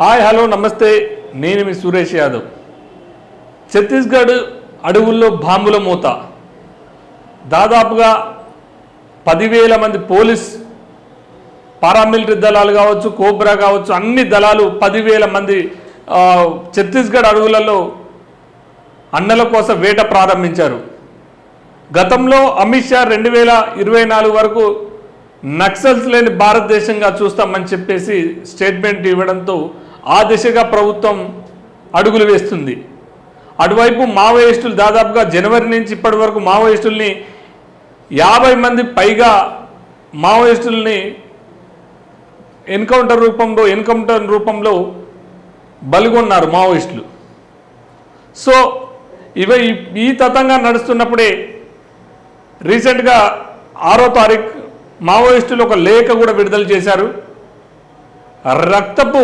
Hi hello నమస్తే. నేను మీ సురేష్ యాదవ్. ఛత్తీస్గఢ్ అడవుల్లో బాంబుల మూత. దాదాపుగా పదివేల మంది పోలీస్ పారామిలిటరీ దళాలు కావచ్చు కోబ్రా కావచ్చు అన్ని దళాలు పదివేల మంది ఛత్తీస్గఢ్ అడవులలో అన్నల కోసం వేట ప్రారంభించారు. గతంలో అమిత్ షా రెండు వేల ఇరవై నాలుగు వరకు నక్సల్స్ లేని భారతదేశంగా చూస్తామని చెప్పేసి స్టేట్మెంట్ ఇవ్వడంతో ఆ దిశగా ప్రభుత్వం అడుగులు వేస్తుంది. అటువైపు మావోయిస్టులు దాదాపుగా జనవరి నుంచి ఇప్పటి వరకు మావోయిస్టుల్ని యాభై మంది పైగా మావోయిస్టుల్ని ఎన్కౌంటర్ రూపంలో ఎన్కౌంటర్ రూపంలో బలిగొన్నారు మావోయిస్టులు. సో ఇవ ఈ- ఈ తతంగా నడుస్తున్నప్పుడే రీసెంట్గా ఆరో తారీఖు మావోయిస్టులు ఒక లేఖ కూడా విడుదల చేశారు. రక్తపు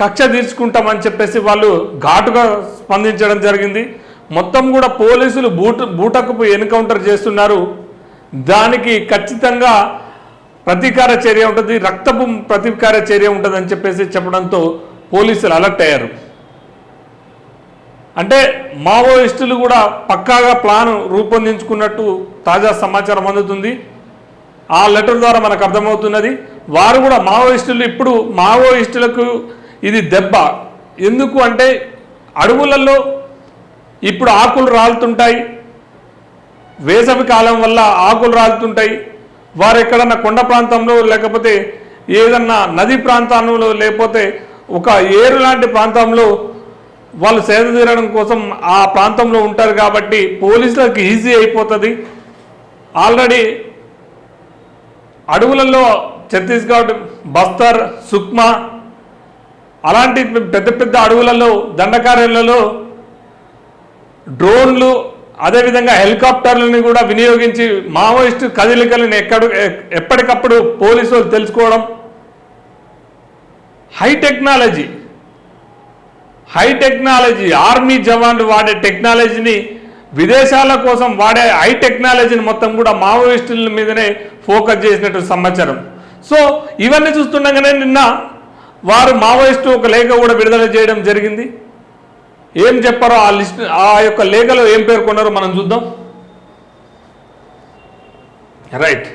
కక్ష తీర్చుకుంటామని చెప్పేసి వాళ్ళు ఘాటుగా స్పందించడం జరిగింది. మొత్తం కూడా పోలీసులు బూట బూటకపు ఎన్కౌంటర్ చేస్తున్నారు. దానికి ఖచ్చితంగా ప్రతీకార చర్య ఉంటుంది రక్తపు ప్రతీకార చర్య ఉంటుందని చెప్పేసి చెప్పడంతో పోలీసులు అలర్ట్ అయ్యారు. అంటే మావోయిస్టులు కూడా పక్కాగా ప్లాన్ రూపొందించుకున్నట్టు తాజా సమాచారం అందుతుంది. ఆ లెటర్ ద్వారా మనకు అర్థమవుతున్నది వారు కూడా మావోయిస్టులు ఇప్పుడు మావోయిస్టులకు ఇది దెబ్బ. ఎందుకు అంటే అడవులలో ఇప్పుడు ఆకులు రాలుతుంటాయి వేసవి కాలం వల్ల ఆకులు రాలుతుంటాయి. వారు ఎక్కడన్నా కొండ ప్రాంతంలో లేకపోతే ఏదన్నా నది ప్రాంతంలో లేకపోతే ఒక ఏరు లాంటి ప్రాంతంలో వాళ్ళు సేద తీరడం కోసం ఆ ప్రాంతంలో ఉంటారు కాబట్టి పోలీసులకు ఈజీ అయిపోతుంది. ఆల్రెడీ అడవులలో ఛత్తీస్గఢ్ బస్తర్ సుక్మా అలాంటి పెద్ద పెద్ద అడవులలో దండకార్యాలలో డ్రోన్లు అదేవిధంగా హెలికాప్టర్లని కూడా వినియోగించి మావోయిస్టు కదలికలను ఎక్కడ ఎప్పటికప్పుడు పోలీసులు తెలుసుకోవడం. High technology high technology army జవాన్లు వాడే టెక్నాలజీని విదేశాల కోసం వాడే హై టెక్నాలజీని మొత్తం కూడా మావోయిస్టుల మీదనే ఫోకస్ చేసినట్టు సమాచారం. సో ఇవన్నీ చూస్తుండగానే నిన్న వారు మావోయిస్టు ఒక లేఖ కూడా విడుదల చేయడం జరిగింది. ఏం చెప్పారో ఆ లిస్ట్ ఆ యొక్క లేఖలో ఏం పేర్కొన్నారో మనం చూద్దాం. రైట్.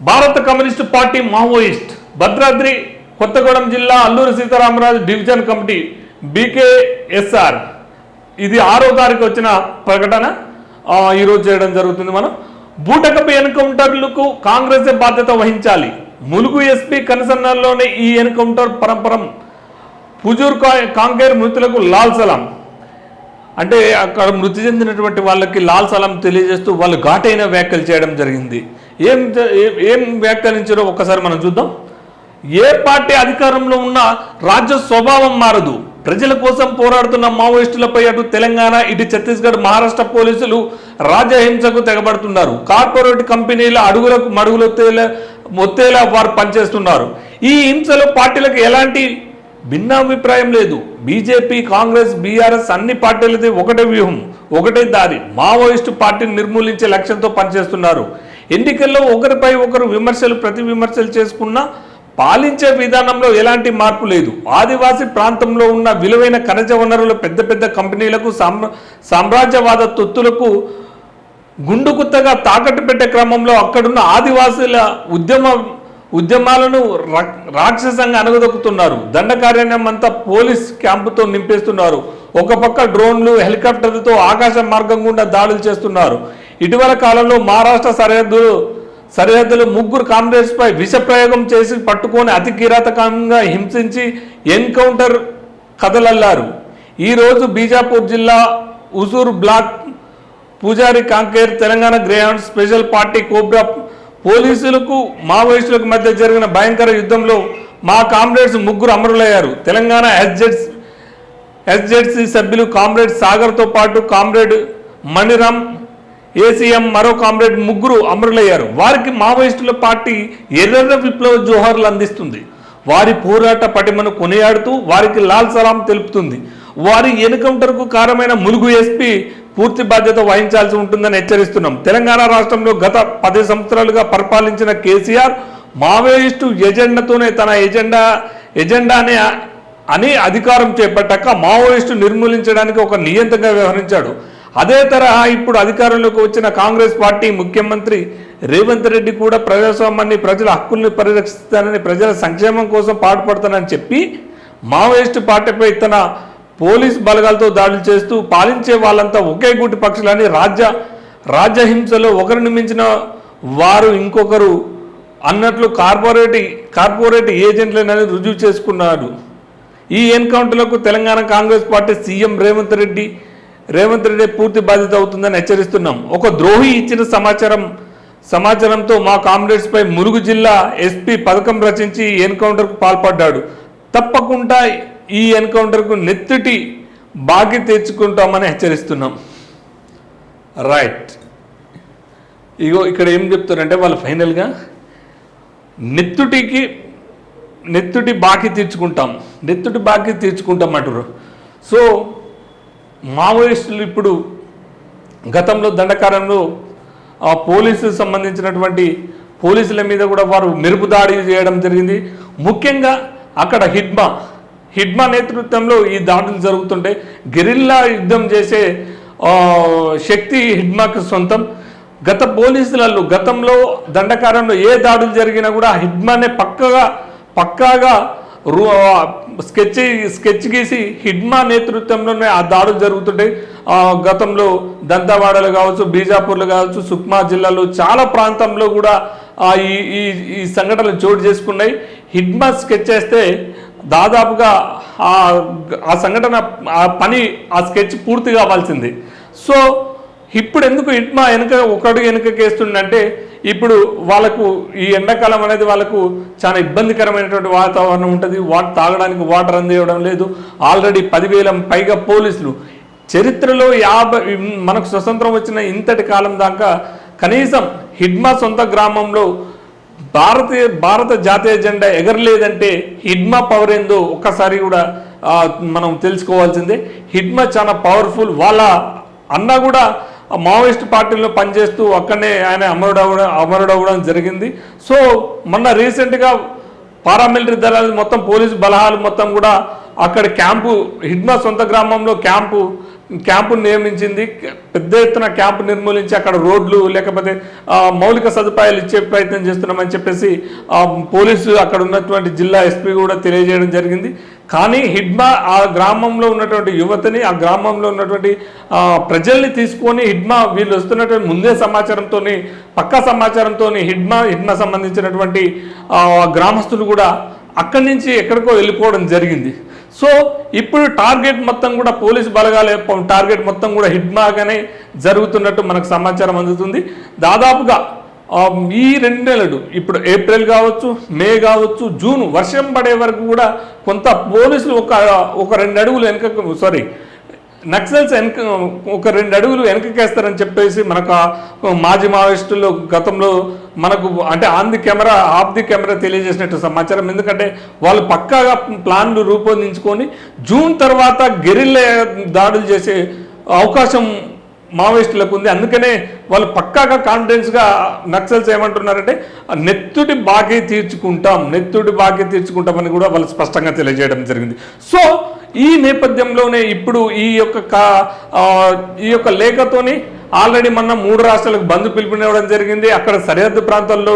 భారత communist party Maoist Bhadradri Kothagudem జిల్లా Alluri Sitaramaraju division committee BKSR. ఇది ఆరో తారీఖు వచ్చిన ప్రకటన. ఈరోజు చేయడం జరుగుతుంది మనం. బూటకపు ఎన్కౌంటర్లకు కాంగ్రెస్ బాధ్యత వహించాలి. ములుగు ఎస్పీ కనసన్నల్లోనే ఈ ఎన్కౌంటర్ పరంపరం. పుజూర్ కా- కాంకేర్ మృతులకు లాల్ సలాం. అంటే అక్కడ మృతి చెందినటువంటి వాళ్ళకి లాల్ సలాం తెలియజేస్తూ వాళ్ళు ఘాటైన వ్యాఖ్యలు చేయడం జరిగింది. ఏం ఏ- ఏం వ్యాఖ్యానించారో ఒక్కసారి మనం చూద్దాం. ఏ పార్టీ అధికారంలో ఉన్న రాజ్య స్వభావం మారదు. ప్రజల కోసం పోరాడుతున్న మావోయిస్టులపై అటు తెలంగాణ ఇటు ఛత్తీస్గఢ్ మహారాష్ట్ర పోలీసులు రాజహింసకు తెగబడుతున్నారు. కార్పొరేట్ కంపెనీల అడుగులకు మడుగులు ఒత్తేలా వారు పనిచేస్తున్నారు. ఈ హింసలో పార్టీలకు ఎలాంటి భిన్నాభిప్రాయం లేదు. బీజేపీ కాంగ్రెస్ బీఆర్ఎస్ అన్ని పార్టీలది ఒకటే వ్యూహం ఒకటే దారి. మావోయిస్టు పార్టీని నిర్మూలించే లక్ష్యంతో పనిచేస్తున్నారు. ఎన్నికల్లో ఒకరిపై ఒకరు విమర్శలు ప్రతి విమర్శలు చేసుకున్నా పాలించే విధానంలో ఎలాంటి మార్పు లేదు. ఆదివాసీ ప్రాంతంలో ఉన్న విలువైన ఖనిజ వనరులు పెద్ద పెద్ద కంపెనీలకు సామ్ర సామ్రాజ్యవాద తొత్తులకు గుండుకుత్తగా తాకట్టు పెట్టే క్రమంలో అక్కడున్న ఆదివాసుల ఉద్యమ ఉద్యమాలను రాక్షసంగా అణగదొక్కుతున్నారు. దండకారణ్యం అంతా పోలీస్ క్యాంపుతో నింపేస్తున్నారు. ఒక పక్క డ్రోన్లు హెలికాప్టర్లతో ఆకాశ మార్గం గుండా దాడులు చేస్తున్నారు. ఇటీవల కాలంలో మహారాష్ట్ర సరిహద్దులు సరిహద్దులు ముగ్గురు కామ్రేడ్స్పై విష ప్రయోగం చేసి పట్టుకొని అతి కిరాతకంగా హింసించి ఎన్కౌంటర్ కథలల్లారు ఈరోజు బీజాపూర్ జిల్లా Usur block Pujari Kanker Telangana greyhound special party cobra పోలీసులకు మావోయిస్టులకు మధ్య జరిగిన భయంకర యుద్ధంలో మా కామ్రేడ్స్ ముగ్గురు అమరులయ్యారు. తెలంగాణ ఎస్జెడ్స్ ఎస్జెడ్సీ సభ్యులు కామ్రేడ్ సాగర్తో పాటు కామ్రేడ్ మణిరామ్ ఏసీఎం మరో కామ్రేడ్ ముగ్గురు అమరులయ్యారు. వారికి మావోయిస్టుల పార్టీ ఎర్ర విప్లవ జోహార్లు అందిస్తుంది. వారి పోరాట పటిమను కొనియాడుతూ వారికి లాల్ సలాం తెలుపుతుంది. వారి ఎన్కౌంటర్కు కారణమైన ములుగు ఎస్పీ పూర్తి బాధ్యత వహించాల్సి ఉంటుందని హెచ్చరిస్తున్నాం. తెలంగాణ రాష్ట్రంలో గత పది సంవత్సరాలుగా పరిపాలించిన కేసీఆర్ మావోయిస్టు ఎజెండాతోనే తన ఎజెండా ఎజెండానే అని అధికారం చేపట్టాక మావోయిస్టు నిర్మూలించడానికి ఒక నియంత్రణగా వ్యవహరించాడు. అదే తరహా ఇప్పుడు అధికారంలోకి వచ్చిన కాంగ్రెస్ పార్టీ ముఖ్యమంత్రి రేవంత్ రెడ్డి కూడా ప్రజాస్వామ్యాన్ని ప్రజల హక్కుల్ని పరిరక్షిస్తానని ప్రజల సంక్షేమం కోసం పాటుపడతానని చెప్పి మావోయిస్టు పార్టీపై తన పోలీస్ బలగాలతో దాడులు చేస్తూ పాలించే వాళ్ళంతా ఒకే గుటి పక్షులని రాజ్య రాజ్యహింసలో ఒకరిని మించిన వారు ఇంకొకరు అన్నట్లు కార్పొరేట్ కార్పొరేట్ ఏజెంట్లనని రుజువు చేసుకున్నాడు. ఈ ఎన్కౌంటర్లకు Telangana Congress party CM Revanth Reddy Revanth Reddy పూర్తి బాధ్యత అవుతుందని హెచ్చరిస్తున్నాం. ఒక ద్రోహి ఇచ్చిన సమాచారం సమాచారంతో మా కామ్రేడ్స్ పై జిల్లా ఎస్పీ పథకం రచించి ఎన్కౌంటర్కు పాల్పడ్డాడు. తప్పకుండా ఈ ఎన్కౌంటర్కు నెత్తుటి బాకీ తెచ్చుకుంటామని హెచ్చరిస్తున్నాం. రైట్. ఇగో ఇక్కడ ఏం చెప్తారంటే వాళ్ళు ఫైనల్గా నెత్తుటికి నెత్తుటి బాకీ తీర్చుకుంటాం. నెత్తుటి బాకీ తీర్చుకుంటాం అంటారు సో మావోయిస్టులు ఇప్పుడు గతంలో దండకారంలో ఆ పోలీసు సంబంధించినటువంటి పోలీసుల మీద కూడా వారు మెరుపు దాడి చేయడం జరిగింది. ముఖ్యంగా అక్కడ హిడ్మా హిడ్మా నేతృత్వంలో ఈ దాడులు జరుగుతుంటే గెరిల్లా యుద్ధం చేసే శక్తి హిడ్మాకు సొంతం. గత పోలీసులలో గతంలో దండకారంలో ఏ దాడులు జరిగినా కూడా హిడ్మానే పక్కగా పక్కాగా రూ స్కెచ్ స్కెచ్ గీసి హిడ్మా నేతృత్వంలోనే ఆ దాడులు జరుగుతుంటాయి. గతంలో దంతవాడలు కావచ్చు బీజాపూర్లు కావచ్చు సుక్మా జిల్లాలో చాలా ప్రాంతంలో కూడా ఈ ఈ ఈ సంఘటనలు చోటు చేసుకున్నాయి. హిడ్మా స్కెచ్ చేస్తే దాదాపుగా ఆ సంఘటన ఆ పని ఆ స్కెచ్ పూర్తి కావాల్సింది. సో ఇప్పుడు ఎందుకు హిడ్మా వెనుక ఒకడు వెనుకకేస్తుండంటే ఇప్పుడు వాళ్ళకు ఈ ఎండాకాలం అనేది వాళ్ళకు చాలా ఇబ్బందికరమైనటువంటి వాతావరణం ఉంటుంది. వాటర్ తాగడానికి వాటర్ అందివ్వడం లేదు. ఆల్రెడీ పదివేల పైగా పోలీసులు. చరిత్రలో యాభై మనకు స్వతంత్రం వచ్చిన ఇంతటి కాలం దాకా కనీసం హిడ్మా సొంత గ్రామంలో భారతీయ భారత జాతీయ జెండా ఎగరలేదంటే హిడ్మా పవర్ ఏందో ఒక్కసారి కూడా మనం తెలుసుకోవాల్సిందే. హిడ్మా చాలా పవర్ఫుల్. వాళ్ళ అన్న కూడా మావోయిస్ట్ పార్టీలో పనిచేస్తూ అక్కడనే ఆయన అమరుడవడం అమరుడవడం జరిగింది. సో మొన్న రీసెంట్గా పారామిలిటరీ దళాలు మొత్తం పోలీసు బలహాలు మొత్తం కూడా అక్కడ క్యాంపు హిడ్మా సొంత గ్రామంలో క్యాంపు క్యాంపును నియమించింది. పెద్ద ఎత్తున క్యాంపు నిర్మూలించి అక్కడ రోడ్లు లేకపోతే మౌలిక సదుపాయాలు ఇచ్చే ప్రయత్నం చేస్తున్నామని చెప్పేసి పోలీసులు పోలీసు అక్కడ ఉన్నటువంటి జిల్లా ఎస్పీ కూడా తెలియజేయడం జరిగింది. కానీ హిడ్మా ఆ గ్రామంలో ఉన్నటువంటి యువతని ఆ గ్రామంలో ఉన్నటువంటి ప్రజల్ని తీసుకొని హిడ్మా వీళ్ళు వస్తున్నటువంటి ముందే సమాచారంతో పక్కా సమాచారంతో హిడ్మా హిడ్మా సంబంధించినటువంటి గ్రామస్తులు కూడా అక్కడి నుంచి ఎక్కడికో వెళ్ళిపోవడం జరిగింది. సో ఇప్పుడు టార్గెట్ మొత్తం కూడా పోలీస్ బలగాలే ప- టార్గెట్ మొత్తం కూడా హిడ్మాగానే జరుగుతున్నట్టు మనకు సమాచారం అందుతుంది. దాదాపుగా ఈ రెండు నెలలు ఇప్పుడు ఏప్రిల్ కావచ్చు మే కావచ్చు జూన్ వర్షం పడే వరకు కూడా కొంత పోలీసులు ఒక ఒక రెండు అడుగులు వెనక సారీ నక్సల్స్ వెనక ఒక రెండు అడుగులు వెనకకేస్తారని చెప్పేసి మనకు మాజీ మావోయిస్టులు గతంలో మనకు అంటే on the camera off the camera తెలియజేసినట్టు సమాచారం. ఎందుకంటే వాళ్ళు పక్కాగా ప్లాన్లు రూపొందించుకొని జూన్ తర్వాత గెరిల్ల దాడులు చేసే అవకాశం మావోయిస్టులకు ఉంది. అందుకనే వాళ్ళు పక్కాగా కాన్ఫిడెన్స్గా నక్సల్స్ ఏమంటున్నారంటే నెత్తుడి బాకీ తీర్చుకుంటాం నెత్తుడి బాకీ తీర్చుకుంటామని కూడా వాళ్ళు స్పష్టంగా తెలియజేయడం జరిగింది. సో ఈ నేపథ్యంలోనే ఇప్పుడు ఈ యొక్క కా- ఈ యొక్క లేఖతోని ఆల్రెడీ మొన్న మూడు రాష్ట్రాలకు బంద్ పిలుపునివ్వడం జరిగింది. అక్కడ సరిహద్దు ప్రాంతాల్లో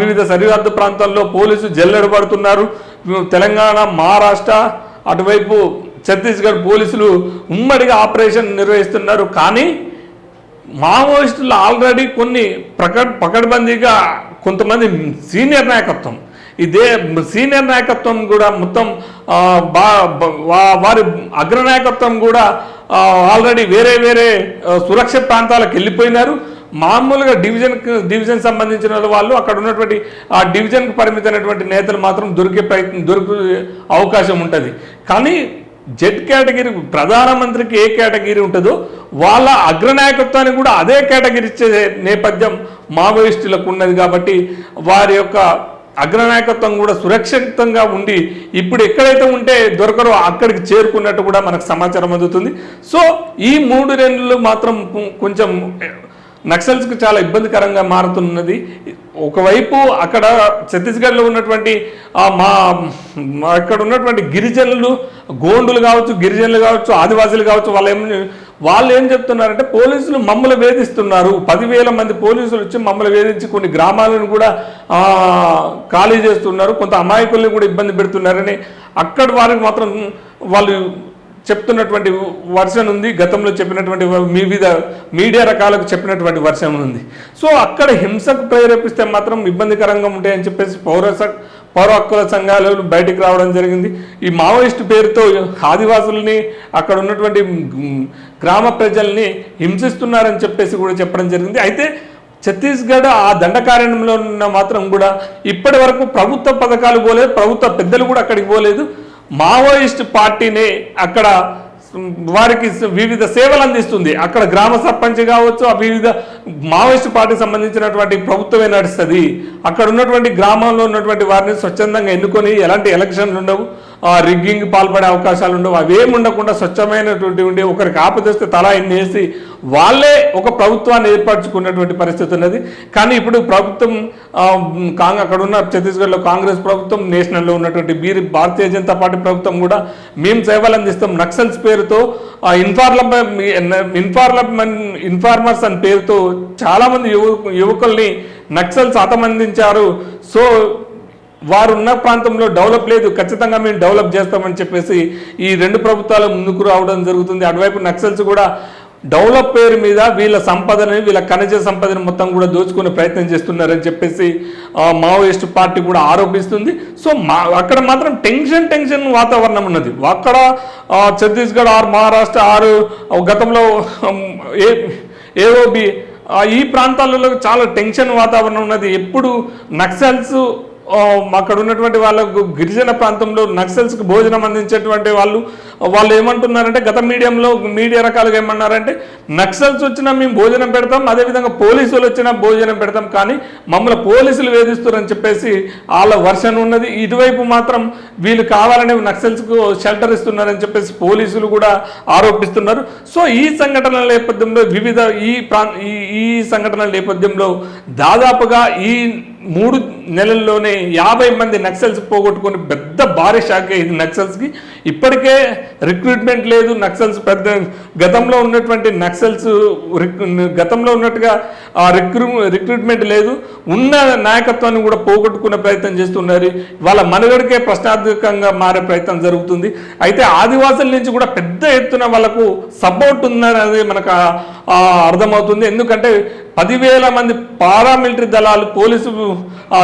వివిధ సరిహద్దు ప్రాంతాల్లో పోలీసులు జల్లెడ పడుతున్నారు తెలంగాణ మహారాష్ట్ర అటువైపు ఛత్తీస్గఢ్ పోలీసులు ఉమ్మడిగా ఆపరేషన్ నిర్వహిస్తున్నారు. కానీ మావోయిస్టులు ఆల్రెడీ కొన్ని ప్రకట్ పకడ్బందీగా కొంతమంది సీనియర్ నాయకత్వం. ఇదే సీనియర్ నాయకత్వం కూడా మొత్తం బా వారి అగ్రనాయకత్వం కూడా ఆల్రెడీ వేరే వేరే సురక్షిత ప్రాంతాలకు వెళ్ళిపోయినారు. మామూలుగా డివిజన్ డివిజన్ సంబంధించిన వాళ్ళు అక్కడ ఉన్నటువంటి ఆ డివిజన్కు పరిమితమైనటువంటి నేతలు మాత్రం దొరికే ప్రయత్నం దొరికే అవకాశం ఉంటుంది. కానీ జెడ్ కేటగిరీ ప్రధానమంత్రికి ఏ కేటగిరీ ఉంటుందో వాళ్ళ అగ్రనాయకత్వానికి కూడా అదే కేటగిరీ ఇచ్చే నేపథ్యం మావోయిస్టులకు ఉన్నది కాబట్టి వారి యొక్క అగ్రనాయకత్వం కూడా సురక్షితంగా ఉండి ఇప్పుడు ఎక్కడైతే ఉంటే దొరకరో అక్కడికి చేరుకున్నట్టు కూడా మనకు సమాచారం అందుతుంది. సో ఈ మూడు నెలలు మాత్రం కొంచెం నక్సల్స్కి చాలా ఇబ్బందికరంగా మారుతున్నది. ఒకవైపు అక్కడ ఛత్తీస్గఢ్లో ఉన్నటువంటి మా అక్కడ ఉన్నటువంటి గిరిజనులు గోండులు కావచ్చు గిరిజనులు కావచ్చు ఆదివాసులు కావచ్చు వాళ్ళు ఏమి వాళ్ళు ఏం చెప్తున్నారంటే పోలీసులు మమ్మల్ని వేధిస్తున్నారు. పదివేల మంది పోలీసులు వచ్చి మమ్మల్ని వేధించి కొన్ని గ్రామాలను కూడా ఖాళీ చేస్తున్నారు. కొంత అమాయకుల్ని కూడా ఇబ్బంది పెడుతున్నారని. అక్కడ వారికి మాత్రం వాళ్ళు చెప్తున్నటువంటి వర్షన్ ఉంది. గతంలో చెప్పినటువంటి వివిధ మీడియా రకాలకు చెప్పినటువంటి వర్షన్ ఉంది. సో అక్కడ హింసకు ప్రేరేపిస్తే మాత్రం ఇబ్బందికరంగా ఉంటాయని చెప్పేసి పౌర పౌర హక్కుల సంఘాలు బయటికి రావడం జరిగింది. ఈ మావోయిస్ట్ పేరుతో ఆదివాసుల్ని అక్కడ ఉన్నటువంటి గ్రామ ప్రజల్ని హింసిస్తున్నారని చెప్పేసి కూడా చెప్పడం జరిగింది. అయితే ఛత్తీస్గఢ్ ఆ దండకారణ్యంలో ఉన్న మాత్రం కూడా ఇప్పటి వరకు ప్రభుత్వ పథకాలు పోలేదు ప్రభుత్వ పెద్దలు కూడా అక్కడికి పోలేదు. మావోయిస్ట్ పార్టీనే అక్కడ వారికి వివిధ సేవలు అందిస్తుంది. అక్కడ గ్రామ సర్పంచ్ కావచ్చు ఆ వివిధ మావోయిస్ట్ పార్టీకి సంబంధించినటువంటి ప్రభుత్వమే నడుస్తుంది. అక్కడ ఉన్నటువంటి గ్రామంలో ఉన్నటువంటి వారిని స్వచ్ఛందంగా ఎన్నుకొని ఎలాంటి ఎలక్షన్లు ఉండవు. రిగ్గింగ్ పాల్పడే అవకాశాలు ఉండవు. అవేమి ఉండకుండా స్వచ్ఛమైనటువంటి ఉండి ఒకరికి ఆపదొస్తే తలా ఎన్ని వేసి వాళ్ళే ఒక ప్రభుత్వాన్ని ఏర్పరచుకున్నటువంటి పరిస్థితి ఉన్నది. కానీ ఇప్పుడు ప్రభుత్వం కాంగ్ అక్కడ ఉన్న ఛత్తీస్గఢ్లో కాంగ్రెస్ ప్రభుత్వం నేషనల్లో ఉన్నటువంటి బీర్ భారతీయ జనతా పార్టీ ప్రభుత్వం కూడా మేము సేవలు అందిస్తాం. నక్సల్స్ పేరుతో ఆ ఇన్ఫార్లమ్ ఇన్ఫార్మర్స్ అని పేరుతో చాలామంది యువ యువకుల్ని నక్సల్స్ అతమందించారు. సో వారు ఉన్న ప్రాంతంలో డెవలప్ లేదు ఖచ్చితంగా మేము డెవలప్ చేస్తామని చెప్పేసి ఈ రెండు ప్రభుత్వాలు ముందుకు రావడం జరుగుతుంది. అటువైపు నక్సల్స్ కూడా డెవలప్ పేరు మీద వీళ్ళ సంపదని వీళ్ళ ఖనిజ సంపదని మొత్తం కూడా దోచుకునే ప్రయత్నం చేస్తున్నారని చెప్పేసి మావోయిస్ట్ పార్టీ కూడా ఆరోపిస్తుంది. సో మా అక్కడ మాత్రం టెన్షన్ టెన్షన్ వాతావరణం ఉన్నది. అక్కడ ఛత్తీస్గఢ్ ఆరు మహారాష్ట్ర ఆరు గతంలో ఏ ఏఓబి ఈ ప్రాంతాలలో చాలా టెన్షన్ వాతావరణం ఉన్నది. ఎప్పుడు నక్సల్స్ అక్కడ ఉన్నటువంటి వాళ్ళకు గిరిజన ప్రాంతంలో నక్సల్స్కి భోజనం అందించేటువంటి వాళ్ళు వాళ్ళు ఏమంటున్నారంటే గత మీడియంలో మీడియా రకాలుగా ఏమన్నారంటే నక్సల్స్ వచ్చినా మేము భోజనం పెడతాం అదేవిధంగా పోలీసులు వచ్చినా భోజనం పెడతాం కానీ మమ్మల్ని పోలీసులు వేధిస్తారని చెప్పేసి వాళ్ళ వర్షన్ ఉన్నది. ఇటువైపు మాత్రం వీళ్ళు కావాలని నక్సల్స్కు షెల్టర్ ఇస్తున్నారని చెప్పేసి పోలీసులు కూడా ఆరోపిస్తున్నారు. సో ఈ సంఘటనల నేపథ్యంలో వివిధ ఈ ప్రా ఈ ఈ సంఘటనల నేపథ్యంలో దాదాపుగా ఈ మూడు నెలల్లోనే యాభై మంది నక్సల్స్ పోగొట్టుకొని పెద్ద భారీ షాక్ ఇది నక్సల్స్కి. ఇప్పటికే రిక్రూట్మెంట్ లేదు నక్సల్స్ పెద్ద గతంలో ఉన్నటువంటి నక్సల్స్ గతంలో ఉన్నట్టుగా ఆ రిక్రూ రిక్రూట్మెంట్ లేదు. ఉన్న నాయకత్వాన్ని కూడా పోగొట్టుకునే ప్రయత్నం చేస్తున్నారు. వాళ్ళ మనుగడకే ప్రశ్నార్థకంగా మారే ప్రయత్నం జరుగుతుంది. అయితే ఆదివాసుల నుంచి కూడా పెద్ద ఎత్తున వాళ్ళకు సపోర్ట్ ఉందనేది మనకు అర్థమవుతుంది. ఎందుకంటే పదివేల మంది పారామిలిటరీ దళాలు పోలీసు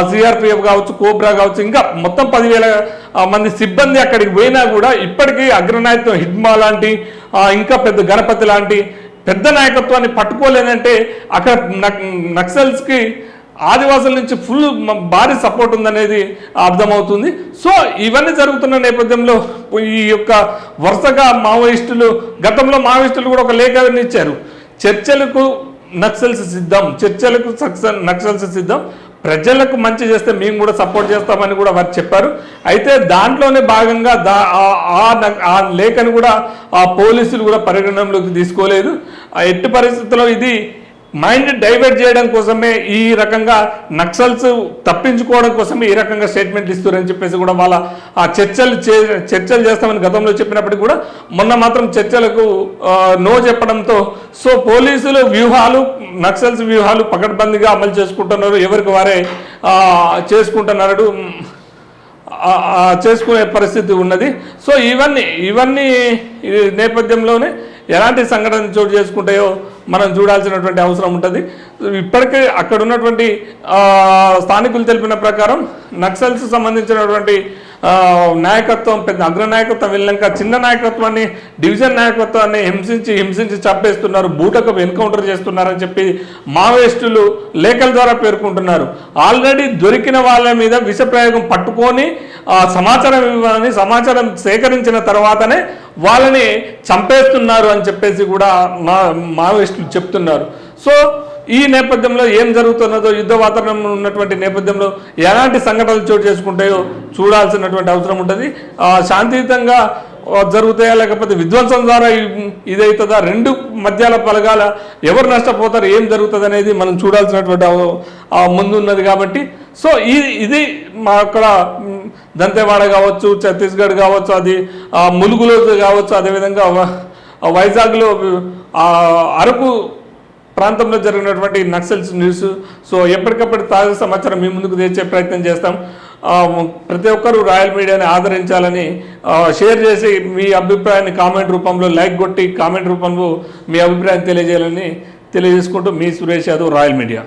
సిఆర్పిఎఫ్ కావచ్చు కోబ్రా కావచ్చు ఇంకా మొత్తం పదివేల మంది సిబ్బంది అక్కడికి పోయినా కూడా ఇప్పటికీ అగ్రనాయకత్వం హిడ్మా లాంటి ఇంకా పెద్ద గణపతి లాంటి పెద్ద నాయకత్వాన్ని పట్టుకోలేదంటే అక్కడ నక్సల్స్కి ఆదివాసుల నుంచి ఫుల్ భారీ సపోర్ట్ ఉందనేది అర్థమవుతుంది. సో ఇవన్నీ జరుగుతున్న నేపథ్యంలో ఈ యొక్క వరుసగా మావోయిస్టులు గతంలో మావోయిస్టులు కూడా ఒక లేఖని ఇచ్చారు. చర్చలకు నక్సల్స్ సిద్ధం చర్చలకు సక్సెస్ నక్సల్స్ సిద్ధం. ప్రజలకు మంచి చేస్తే మేము కూడా సపోర్ట్ చేస్తామని కూడా వారు చెప్పారు. అయితే దాంట్లోనే భాగంగా దా ఆ- లేఖను కూడా ఆ పోలీసులు కూడా పరిగణనలోకి తీసుకోలేదు. ఆ ఎట్టి పరిస్థితుల్లో ఇది మైండ్ డైవర్ట్ చేయడం కోసమే ఈ రకంగా నక్సల్స్ తప్పించుకోవడం కోసమే ఈ రకంగా స్టేట్మెంట్ ఇస్తారని చెప్పేసి కూడా వాళ్ళ ఆ చర్చలు చే చర్చలు చేస్తామని గతంలో చెప్పినప్పటికీ కూడా మొన్న మాత్రం చర్చలకు నో చెప్పడంతో సో పోలీసులు వ్యూహాలు నక్సల్స్ వ్యూహాలు పకడ్బందీగా అమలు చేసుకుంటున్నారు. ఎవరికి వారే చేసుకుంటున్నారు చేసుకునే పరిస్థితి ఉన్నది. సో ఇవన్నీ ఇవన్నీ ఈ నేపథ్యంలోనే ఎలాంటి సంఘటన చోటు చేసుకుంటాయో మనం చూడాల్సినటువంటి అవసరం ఉంటుంది. ఇప్పటికే అక్కడ ఉన్నటువంటి స్థానికులు తెలిపిన ప్రకారం నక్సల్స్ సంబంధించినటువంటి నాయకత్వం పెద్ద అగ్రనాయకత్వం వెళ్ళాక చిన్న నాయకత్వాన్ని డివిజన్ నాయకత్వాన్ని హింసించి హింసించి చంపేస్తున్నారు బూటకు ఎన్కౌంటర్ చేస్తున్నారని చెప్పి మావోయిస్టులు లేఖల ద్వారా పేర్కొంటున్నారు. ఆల్రెడీ దొరికిన వాళ్ళ మీద విష ప్రయోగం పట్టుకొని సమాచారం ఇవ్వాలని సమాచారం సేకరించిన తర్వాతనే వాళ్ళని చంపేస్తున్నారు అని చెప్పేసి కూడా మా మావోయిస్టులు చెప్తున్నారు. సో ఈ నేపథ్యంలో ఏం జరుగుతున్నదో యుద్ధ వాతావరణం ఉన్నటువంటి నేపథ్యంలో ఎలాంటి సంఘటనలు చోటు చేసుకుంటాయో చూడాల్సినటువంటి అవసరం ఉంటుంది. శాంతియుతంగా జరుగుతాయా లేకపోతే విధ్వంసం ద్వారా ఇదవుతుందా రెండు మధ్యాల పలగాల ఎవరు నష్టపోతారు? ఏం జరుగుతుంది అనేది మనం చూడాల్సినటువంటి ముందున్నది కాబట్టి. సో ఈ ఇది మా అక్కడ దంతేవాడ దంతెవాడ కావచ్చు ఛత్తీస్గఢ్ కావచ్చు అది ములుగులో కావచ్చు అదేవిధంగా వైజాగ్లో అరకు ప్రాంతంలో జరిగినటువంటి నక్సల్స్ న్యూస్. సో ఎప్పటికప్పుడు తాజా సమాచారం మీ ముందుకు తెచ్చే ప్రయత్నం చేస్తాం. ప్రతి ఒక్కరూ రాయల్ మీడియాని ఆదరించాలని షేర్ చేసి మీ అభిప్రాయాన్ని కామెంట్ రూపంలో లైక్ కొట్టి కామెంట్ రూపంలో మీ అభిప్రాయం తెలియజేయాలని తెలియజేసుకుంటూ మీ సురేష్ యాదవ్ రాయల్ మీడియా.